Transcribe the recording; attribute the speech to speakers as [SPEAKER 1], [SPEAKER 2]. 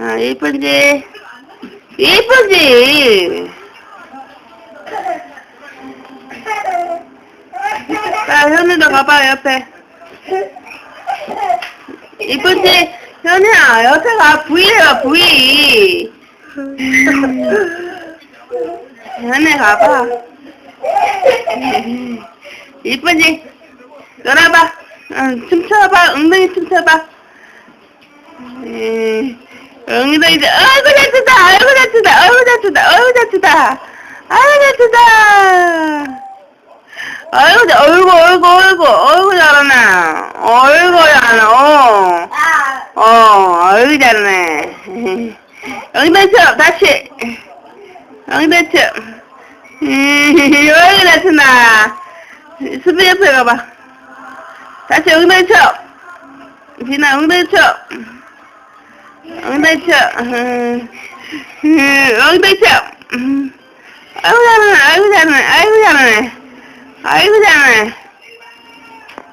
[SPEAKER 1] 아, 이쁜지? 이쁜지? 자, 현우도 가봐, 옆에. 이쁜지? 현우야, 옆에 가, 부위해봐, 부위. 현우 가봐. 이쁜지? 놀아봐. 응, 춤춰봐. 엉덩이 춤춰봐. 음, 엉덩이, 아이고, 잘 춘다. 아이고, 잘 춘다. 아이고, 잘 춘다. 아이고, 잘 춘다. 아이고, 어이구, 어이구, 어이구, 어이구, 잘하네. 어이구, 잘하네. 어, 어, 어이구, 잘하네. 엉덩이 쳐, 다시. 엉덩이 쳐. 음, 어이구, 잘 춘다. 수비 옆에 가봐. 다시 엉덩이 쳐. 비나 엉덩이 쳐. 엉덩이 쳐. 음, 음,